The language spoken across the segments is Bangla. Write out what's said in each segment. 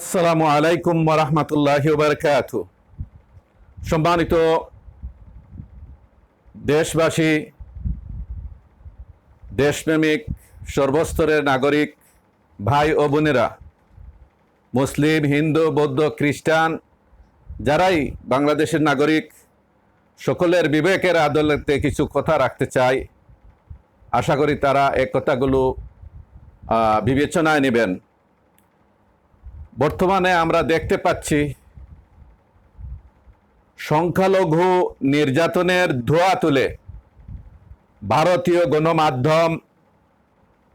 আসসালামু আলাইকুম রহমতুল্লাহ বারকাত সম্মানিত দেশবাসী, দেশপ্রেমিক, সর্বস্তরের নাগরিক, ভাই ও বোনেরা, মুসলিম, হিন্দু, বৌদ্ধ, খ্রিস্টান, যারাই বাংলাদেশের নাগরিক, সকলের বিবেকের আদালতে কিছু কথা রাখতে চাই। আশা করি তারা এই কথাগুলো বিবেচনায় নেবেন। বর্তমানে আমরা দেখতে পাচ্ছি সংখ্যালঘু নির্যাতনের ধোয়া তুলে ভারতীয় গণমাধ্যম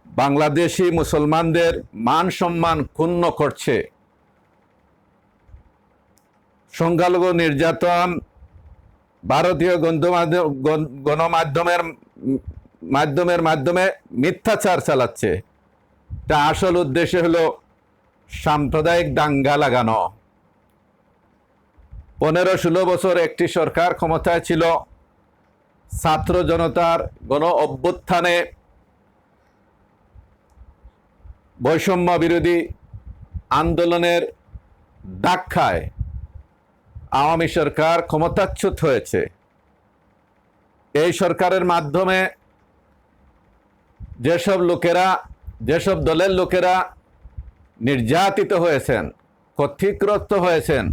বাংলাদেশি মুসলমানদের মান সম্মান ক্ষুণ্ণ করছে। সংখ্যালঘু নির্যাতন ভারতীয় গণমাধ্যম গণ- গণমাধ্যমের মাধ্যমের মাধ্যমে মিথ্যাচার চালাচ্ছে। তা আসল উদ্দেশ্য হলো সাম্প্রদায়িক দাঙ্গা লাগানো। পনেরো ষোলো বছর একটি সরকার ক্ষমতায় ছিল। ছাত্র জনতার গণ অভ্যুত্থানে বৈষম্য বিরোধী আন্দোলনের ডাক খায় আওয়ামী সরকার ক্ষমতাচ্যুত হয়েছে। এই সরকারের মাধ্যমে যেসব লোকেরা, যেসব দলের লোকেরা নির্যাতিত হয়েছেন, ক্ষতিগ্রস্ত হয়েছেন,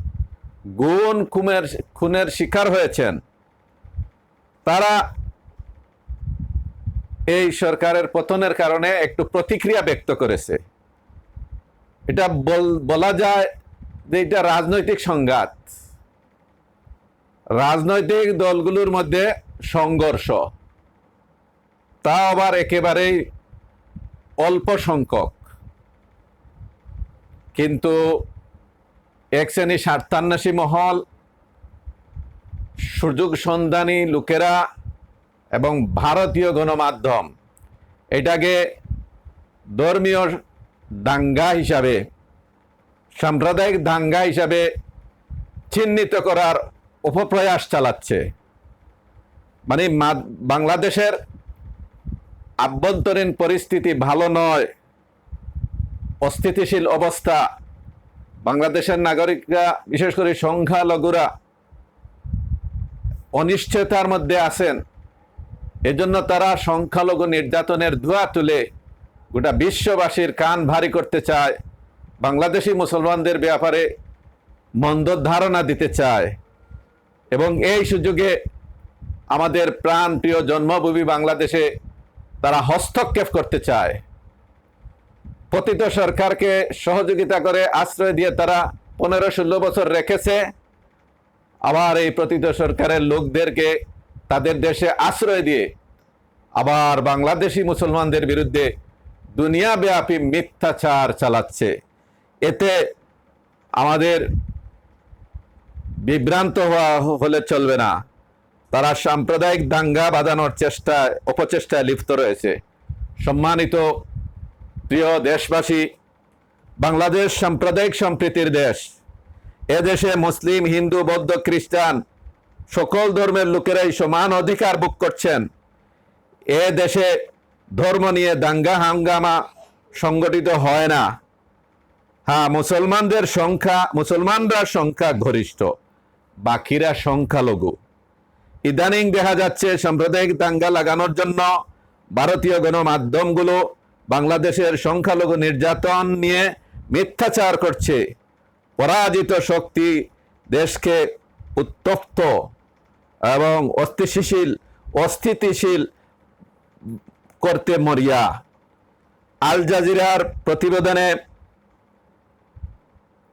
গুণ খুনের খুনের শিকার হয়েছেন। তারা এই সরকারের পতনের কারণে একটু প্রতিক্রিয়া ব্যক্ত করেছে। এটা বল- বলা যায় যে এটা রাজনৈতিক সংঘাত। রাজনৈতিক দলগুলোর মধ্যে সংঘর্ষ। তা আবার একেবারেই অল্প সংখ্যক। কিন্তু এক শ্রেণি স্বার্থান্বেষী মহল সুযোগ সন্ধানী লোকেরা এবং ভারতীয় গণমাধ্যম এটাকে ধর্মীয় দাঙ্গা হিসাবে, সাম্প্রদায়িক দাঙ্গা হিসাবে চিহ্নিত করার উপপ্রয়াস চালাচ্ছে। মানে বাংলাদেশের আভ্যন্তরীণ পরিস্থিতি ভালো নয় অস্থিতিশীল অবস্থা। বাংলাদেশের নাগরিকরা, বিশেষ করে সংখ্যালঘুরা, অনিশ্চয়তার মধ্যে আছেন। এজন্য তারা সংখ্যালঘু নির্যাতনের ধোয়া তুলে গোটা বিশ্ববাসীর কান ভারী করতে চায়, বাংলাদেশি মুসলমানদের ব্যাপারে মন্দ ধারণা দিতে চায়। এবং এই সুযোগে আমাদের প্রাণ প্রিয় জন্মভূমি বাংলাদেশে তারা হস্তক্ষেপ করতে চায়। পতিত সরকারকে সহযোগিতা করে আশ্রয় দিয়ে তারা পনেরো ষোলো বছর রেখেছে। আবার এই পতিত সরকারের লোকদেরকে তাদের দেশে আশ্রয় দিয়ে আবার বাংলাদেশি মুসলমানদের বিরুদ্ধে দুনিয়াব্যাপী মিথ্যাচার চালাচ্ছে। এতে আমাদের বিভ্রান্ত হওয়া হলে চলবে না। তারা সাম্প্রদায়িক দাঙ্গা বাঁধানোর চেষ্টায়, অপচেষ্টায় লিপ্ত রয়েছে। সম্মানিত প্রিয় দেশবাসী, বাংলাদেশ সাম্প্রদায়িক সম্প্রীতির দেশ। এ দেশে মুসলিম, হিন্দু, বৌদ্ধ, খ্রিস্টান সকল ধর্মের লোকেরাই সমান অধিকার ভোগ করছেন। এ দেশে ধর্ম নিয়ে দাঙ্গা, হাঙ্গামা সংগঠিত হয় না। হ্যাঁ মুসলমানদের সংখ্যা, মুসলমানরা সংখ্যা গরিষ্ঠ বাকিরা সংখ্যালঘু। ইদানিং দেখা যাচ্ছে সাম্প্রদায়িক দাঙ্গা লাগানোর জন্য ভারতীয় গণমাধ্যমগুলো বাংলাদেশের সংখ্যালঘু নির্যাতন নিয়ে মিথ্যাচার করছে। পরাজিত শক্তি দেশকে উত্তপ্ত এবং অস্থিতিশীল অস্থিতিশীল করতে মরিয়া। আল জাজিরার প্রতিবেদনে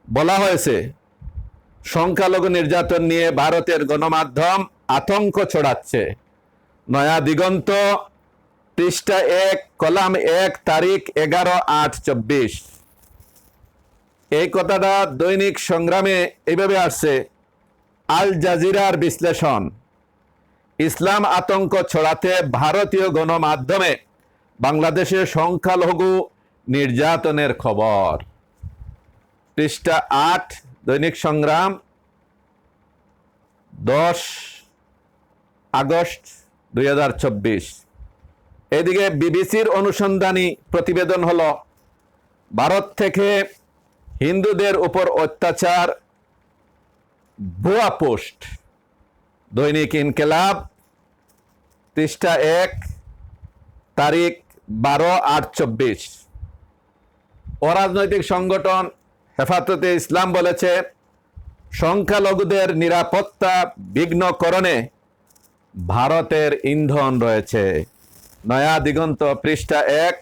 বলা হয়েছে, সংখ্যালঘু নির্যাতন নিয়ে ভারতের গণমাধ্যম আতঙ্ক ছড়াচ্ছে। নয়া দিগন্ত পৃষ্ঠা এক, কলাম এক, তারিখ এগারো আট চব্বিশ। এই কথাটা দৈনিক সংগ্রামে এইভাবে আসছে। আল জাজিরার বিশ্লেষণ। ইসলাম আতঙ্ক ছড়াতে ভারতীয় গণমাধ্যমে বাংলাদেশের সংখ্যালঘু নির্যাতনের খবর। পৃষ্ঠা আট, দৈনিক সংগ্রাম, দশ আগস্ট দুই হাজার চব্বিশ। এদিকে বিবিসির অনুসন্ধানী প্রতিবেদন হলো, ভারত থেকে হিন্দুদের উপর অত্যাচার, ভুয়া পোস্ট, দৈনিক ইনকেলাব, পৃষ্ঠা এক, তারিখ বারো আট চব্বিশ। অরাজনৈতিক সংগঠন হেফাজতে ইসলাম বলেছে, সংখ্যালঘুদের নিরাপত্তা বিঘ্নকরণে ভারতের ইন্ধন রয়েছে। নয়া দিগন্ত পৃষ্ঠা এক,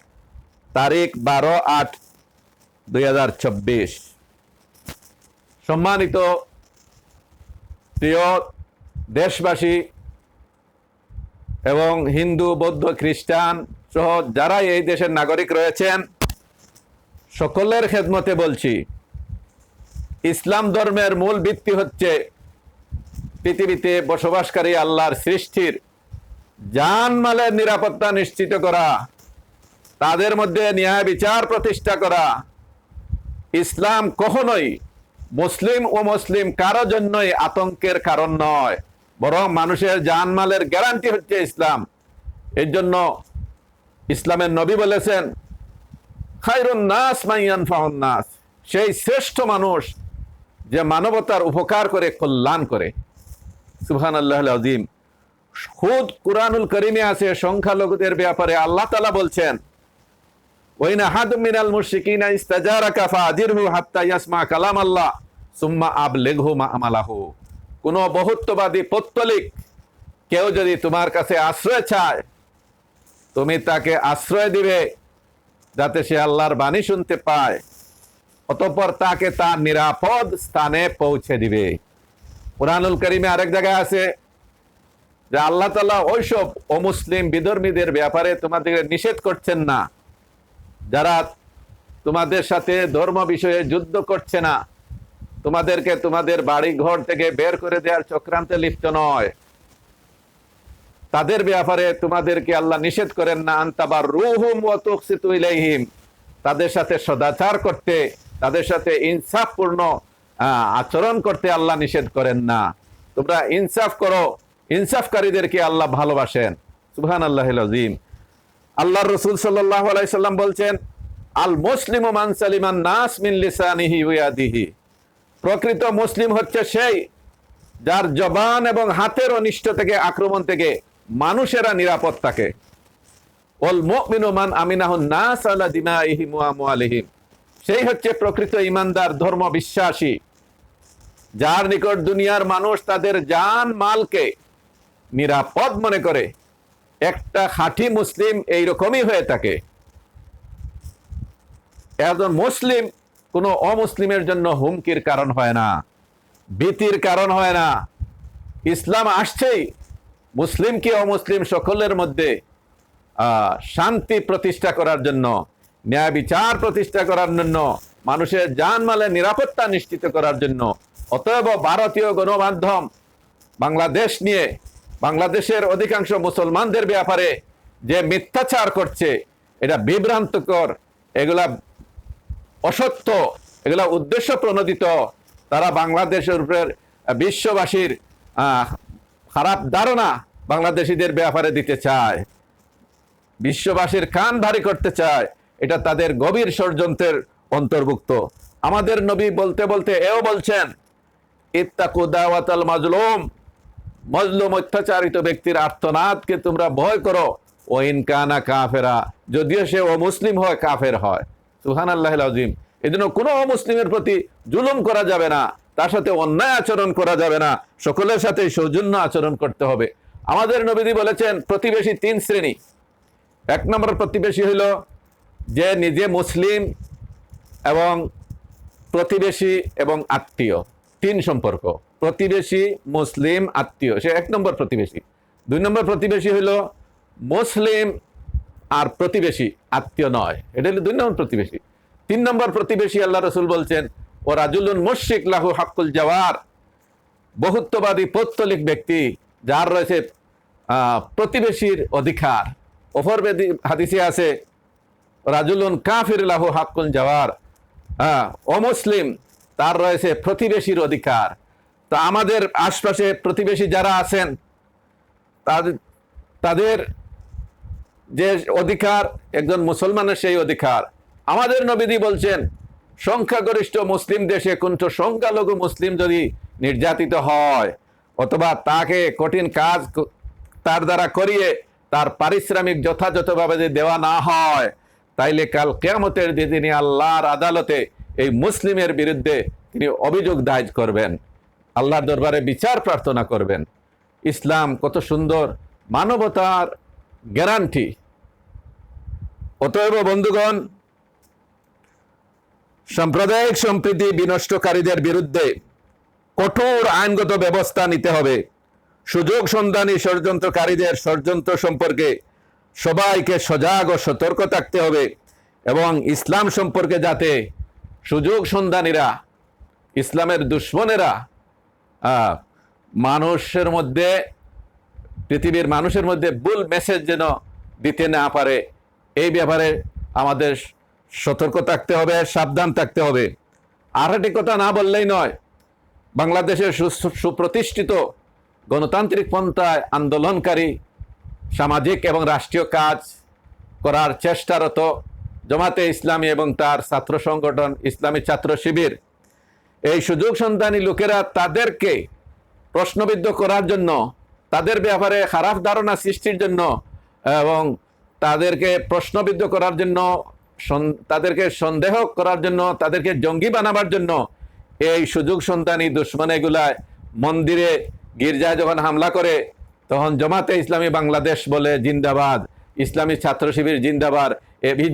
তারিখ বারো আট দুই সম্মানিত প্রিয় দেশবাসী এবং হিন্দু, বৌদ্ধ, খ্রিস্টান সহ যারা এই দেশের নাগরিক রয়েছেন, সকলের খেদমতে বলছি, ইসলাম ধর্মের মূল ভিত্তি হচ্ছে পৃথিবীতে বসবাসকারী আল্লাহর সৃষ্টির জানমালের নিরাপত্তা নিশ্চিত করা, তাদের মধ্যে ন্যায় বিচার প্রতিষ্ঠা করা। ইসলাম কখনোই মুসলিম ও মুসলিম কারও জন্যই আতঙ্কের কারণ নয়, বরং মানুষের জানমালের গ্যারান্টি হচ্ছে ইসলাম। এর জন্য ইসলামের নবী বলেছেন খাইরুন নাস মাইয়ান নাস। সেই শ্রেষ্ঠ মানুষ যে মানবতার উপকার করে, কল্যাণ করে। সুবহান আল্লাহ আজিম খুদ কুরআনুল করিমে আছে, সংখ্যালঘুদের ব্যাপারে আল্লাহ তালা বলছেন ওইনা হাদ মিনাল মুশরিকিনা ইস্তাজারাকা ফাজিরহু হাত্তা ইয়াসমা কালাম আল্লাহ সুম্মা আবলিগহু মা আমালাহু। কোন বহুত্ববাদী পত্তলিক কেউ যদি তোমার কাছে আশ্রয় চায়, তুমি তাকে আশ্রয় দিবে যাতে সে আল্লাহর বাণী শুনতে পায়, অতঃপর তাকে তার নিরাপদ স্থানে পৌঁছে দিবে। কোরআনুল করিমে আরেক জায়গায় আছে যে আল্লাহ তালা ওইসব অমুসলিম বিধর্মীদের ব্যাপারে তোমাদের নিষেধ করছেন না। যারা তোমাদের সাথে ধর্ম বিষয়ে যুদ্ধ করছে না, তোমাদেরকে তোমাদের বাড়ি ঘর থেকে বের করে দেওয়ার চক্রান্তে লিপ্ত নয়। তাদের ব্যাপারে তোমাদেরকে আল্লাহ নিষেধ করেন না আন্তাবার রুহুম ও তুকসিতু ইলাইহিম। তাদের সাথে সদাচার করতে, তাদের সাথে ইনসাফপূর্ণ আচরণ করতে আল্লাহ নিষেধ করেন না। তোমরা ইনসাফ করো ইনসাফকারীদেরকে আল্লাহ ভালোবাসেন। সুবহান আল্লাহ আজিম আল্লাহ রসুল সাল্লাহ আলাইসাল্লাম বলছেন, আল মুসলিম মান সালিমান নাস মিন লিসানিহি ওয়াদিহি প্রকৃত মুসলিম হচ্ছে সেই যার জবান এবং হাতের অনিষ্ট থেকে, আক্রমণ থেকে মানুষেরা নিরাপদ থাকে। ওল মুমিনু মান আমিনাহু নাস আলা দিমাইহিম ওয়া সেই হচ্ছে প্রকৃত ইমানদার ধর্ম বিশ্বাসী যার নিকট দুনিয়ার মানুষ তাদের জান, মালকে নিরাপদ মনে করে। একটা খাঁটি মুসলিম এই রকমই হয়ে থাকে। একজন মুসলিম কোনো অমুসলিমের জন্য হুমকির কারণ হয় না, ভীতির কারণ হয় না। ইসলাম আসছেই। মুসলিম কি অমুসলিম সকলের মধ্যে শান্তি প্রতিষ্ঠা করার জন্য, ন্যায় বিচার প্রতিষ্ঠা করার জন্য, মানুষের জানমালের নিরাপত্তা নিশ্চিত করার জন্য, অতএব ভারতীয় গণমাধ্যম বাংলাদেশ নিয়ে বাংলাদেশের অধিকাংশ মুসলমানদের ব্যাপারে যে মিথ্যাচার করছে, এটা বিভ্রান্তকর, এগুলা অসত্য, এগুলা উদ্দেশ্য প্রণোদিত, তারা বাংলাদেশের উপরে বিশ্ববাসীর খারাপ ধারণা বাংলাদেশিদের ব্যাপারে দিতে চায়। বিশ্ববাসীর কান ভারী করতে চায়, এটা তাদের গভীর ষড়যন্ত্রের অন্তর্ভুক্ত। আমাদের নবী বলতে বলতে এও বলছেন ইত্তাকু দাওয়াতাল মাজলুম মজলুম অত্যাচারিত ব্যক্তির আর্তনাদকে তোমরা ভয় করো। ও ইনকানা কাফেরা, যদিও সে ও মুসলিম হয়, কাফের হয়। সুহান আল্লাহ আজিম এই জন্য কোনো অমুসলিমের প্রতি জুলুম করা যাবে না, তার সাথে অন্যায় আচরণ করা যাবে না, সকলের সাথে সৌজন্য আচরণ করতে হবে। আমাদের নবীদি বলেছেন, প্রতিবেশী তিন শ্রেণি। এক নম্বর প্রতিবেশী হইল যে নিজে মুসলিম এবং প্রতিবেশী এবং আত্মীয়। তিন সম্পর্ক, প্রতিবেশী, মুসলিম, আত্মীয়। সে এক নম্বর প্রতিবেশী। দুই নম্বর প্রতিবেশী হইল মুসলিম আর প্রতিবেশী, আত্মীয় নয়। এটা হলো দুই নম্বর প্রতিবেশী। তিন নম্বর প্রতিবেশী, আল্লাহ রসুল বলছেন, ও রাজুল্লুন মুশিক লাহু হাক্কুল জওয়ার। বহুত্ববাদী, পৌত্তলিক ব্যক্তি, যার রয়েছে প্রতিবেশীর অধিকার। অফর হাদিসে আছে, রাজুলুন কাফির লাহু হাক্কুল জওয়ার। হ্যাঁ অমুসলিম তার রয়েছে প্রতিবেশীর অধিকার। তো আমাদের আশপাশে প্রতিবেশী যারা আছেন তাদের তাদের যে অধিকার, একজন মুসলমানের সেই অধিকার। আমাদের নবীদি বলছেন, সংখ্যাগরিষ্ঠ মুসলিম দেশে কিন্তু সংখ্যালঘু মুসলিম যদি নির্যাতিত হয়, অথবা তাকে কঠিন কাজ তার দ্বারা করিয়ে তার পারিশ্রমিক যথাযথভাবে যদি দেওয়া না হয়, তাইলে কাল কেয়ামতের দিন তিনি আল্লাহর আদালতে এই মুসলিমের বিরুদ্ধে তিনি অভিযোগ দায়ের করবেন। আল্লাহর দরবারে বিচার প্রার্থনা করবেন। ইসলাম কত সুন্দর মানবতার গ্যারান্টি। অতএব বন্ধুগণ, সাম্প্রদায়িক সম্প্রীতি বিনষ্টকারীদের বিরুদ্ধে কঠোর আইনগত ব্যবস্থা নিতে হবে। সুযোগ সন্ধানী ষড়যন্ত্রকারীদের ষড়যন্ত্র সম্পর্কে সবাইকে সজাগ ও সতর্ক থাকতে হবে এবং ইসলাম সম্পর্কে যাতে সুযোগ সন্ধানীরা, ইসলামের দুশ্মনেরা মানুষের মধ্যে, পৃথিবীর মানুষের মধ্যে ভুল মেসেজ যেন দিতে না পারে, এই ব্যাপারে আমাদের সতর্ক থাকতে হবে, সাবধান থাকতে হবে। আর একটি কথা না বললেই নয়, বাংলাদেশের সুপ্রতিষ্ঠিত গণতান্ত্রিক পন্থায় আন্দোলনকারী সামাজিক এবং রাষ্ট্রীয় কাজ করার চেষ্টারত জমাতে ইসলামী এবং তার ছাত্র সংগঠন ইসলামী ছাত্র শিবির। এই সুযোগ সন্ধানী লোকেরা তাদেরকে প্রশ্নবিদ্ধ করার জন্য, তাদের ব্যাপারে খারাপ ধারণা সৃষ্টির জন্য এবং তাদেরকে প্রশ্নবিদ্ধ করার জন্য তাদেরকে সন্দেহ করার জন্য, তাদেরকে জঙ্গি বানাবার জন্য এই সুযোগ সন্ধানী দুশ্মন এগুলায় মন্দিরে গির্জায় যখন হামলা করে, তখন জমাতে ইসলামী বাংলাদেশ বলে জিন্দাবাদ, ইসলামী ছাত্র শিবির জিন্দাবাদ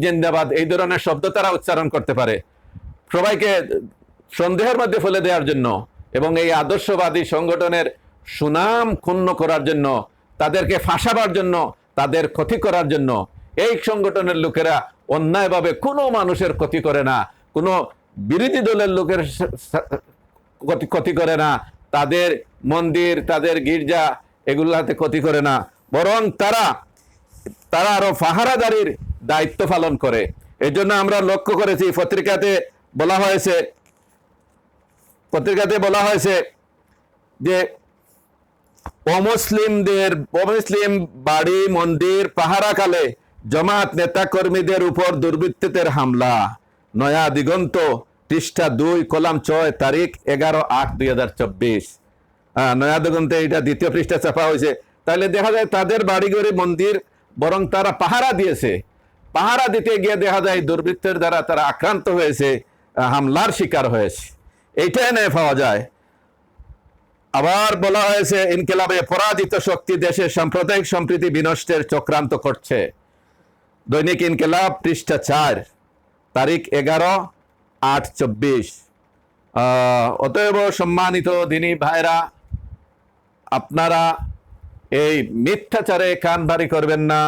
জিন্দাবাদ, এই ধরনের শব্দ তারা উচ্চারণ করতে পারে। সবাইকে সন্দেহের মধ্যে ফেলে দেওয়ার জন্য এবং এই আদর্শবাদী সংগঠনের সুনাম ক্ষুণ্ণ করার জন্য, তাদেরকে ফাঁসাবার জন্য, তাদের ক্ষতি করার জন্য, এই সংগঠনের লোকেরা অন্যায়ভাবে কোনো মানুষের ক্ষতি করে না, কোনো বিরোধী দলের লোকের ক্ষতি করে না, তাদের মন্দির, তাদের গির্জা এগুলাতে ক্ষতি করে না। বরং তারা তারা আরও ফাহারাদারির দায়িত্ব পালন করে। এই জন্য আমরা লক্ষ্য করেছি, পত্রিকাতে বলা হয়েছে, পত্রিকাতে বলা হয়েছে যে অমুসলিমদের, অমুসলিম বাড়ি, মন্দির পাহারাকালে জমাত নেতা কর্মীদের উপর দুর্বৃত্তদের হামলা। নয়া দিগন্ত, পৃষ্ঠা দুই, কলাম ছয়, তারিখ এগারো আট, দুই হাজার চব্বিশ। নয়া দিগন্তে এটা দ্বিতীয় পৃষ্ঠা চাপা হয়েছে। তাহলে দেখা যায় তাদের বাড়িঘরে মন্দির বরং তারা পাহারা দিয়েছে। পাহারা দিতে গিয়ে দেখা যায় দুর্বৃত্তের দ্বারা তারা আক্রান্ত হয়েছে হামলার শিকার হয়েছে। এইটাই নেই পাওয়া যায়। আবার বলা হয়েছে, ইনকিলাবে পরাজিত শক্তি দেশের সাম্প্রদায়িক সম্প্রীতি বিনষ্টের চক্রান্ত করছে। দৈনিক ইনকিলাব পৃষ্ঠা চার, তারিখ এগারো আট চব্বিশ। অতএব সম্মানিত দিনী ভাইরা, আপনারা এই মিথ্যাচারে কান ভারী করবেন না।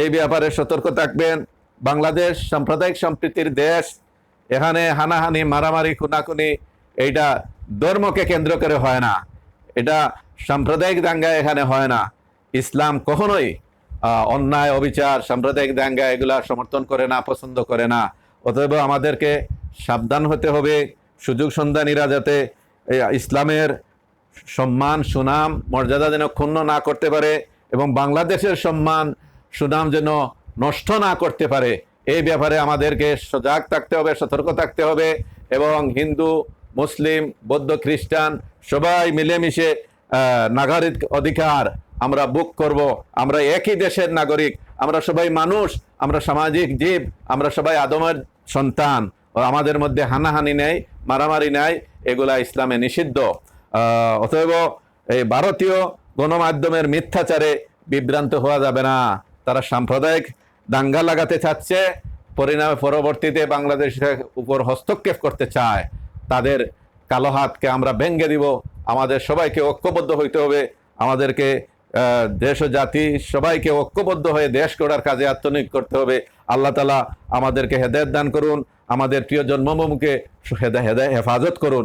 এই ব্যাপারে সতর্ক থাকবেন। বাংলাদেশ সাম্প্রদায়িক সম্প্রীতির দেশ। এখানে হানাহানি, মারামারি, খুনাখুনি, এইটা ধর্মকে কেন্দ্র করে হয় না। এটা সাম্প্রদায়িক দাঙ্গা এখানে হয় না। ইসলাম কখনোই অন্যায়, অবিচার, সাম্প্রদায়িক দাঙ্গা এগুলা সমর্থন করে না, পছন্দ করে না। অতএব আমাদেরকে সাবধান হতে হবে। সুযোগ সন্ধানীরা যাতে ইসলামের সম্মান, সুনাম, মর্যাদা যেন ক্ষুণ্ণ না করতে পারে এবং বাংলাদেশের সম্মান, সুনাম যেন নষ্ট না করতে পারে। এই ব্যাপারে আমাদেরকে সজাগ থাকতে হবে, সতর্ক থাকতে হবে এবং হিন্দু, মুসলিম, বৌদ্ধ, খ্রিস্টান সবাই মিলেমিশে নাগরিক অধিকার আমরা বুক করব। আমরা একই দেশের নাগরিক, আমরা সবাই মানুষ, আমরা সামাজিক জীব, আমরা সবাই আদমের সন্তান। ও আমাদের মধ্যে হানাহানি নেই, মারামারি নাই, এগুলা ইসলামে নিষিদ্ধ। অতএব এই ভারতীয় গণমাধ্যমের মিথ্যাচারে বিভ্রান্ত হওয়া যাবে না। তারা সাম্প্রদায়িক দাঙ্গা লাগাতে চাচ্ছে, পরিণামে পরবর্তীতে বাংলাদেশের উপর হস্তক্ষেপ করতে চায়। তাদের কালো হাতকে আমরা ভেঙ্গে দিব। আমাদের সবাইকে ঐক্যবদ্ধ হইতে হবে। আমাদেরকে দেশ ও জাতি সবাইকে ঐক্যবদ্ধ হয়ে দেশ গড়ার কাজে আত্মনিয়োগ করতে হবে। আল্লাহ তালা আমাদেরকে হেদায়ত দান করুন। আমাদের প্রিয় জন্মভূমিকে হেদায় হেদায় হেফাজত করুন।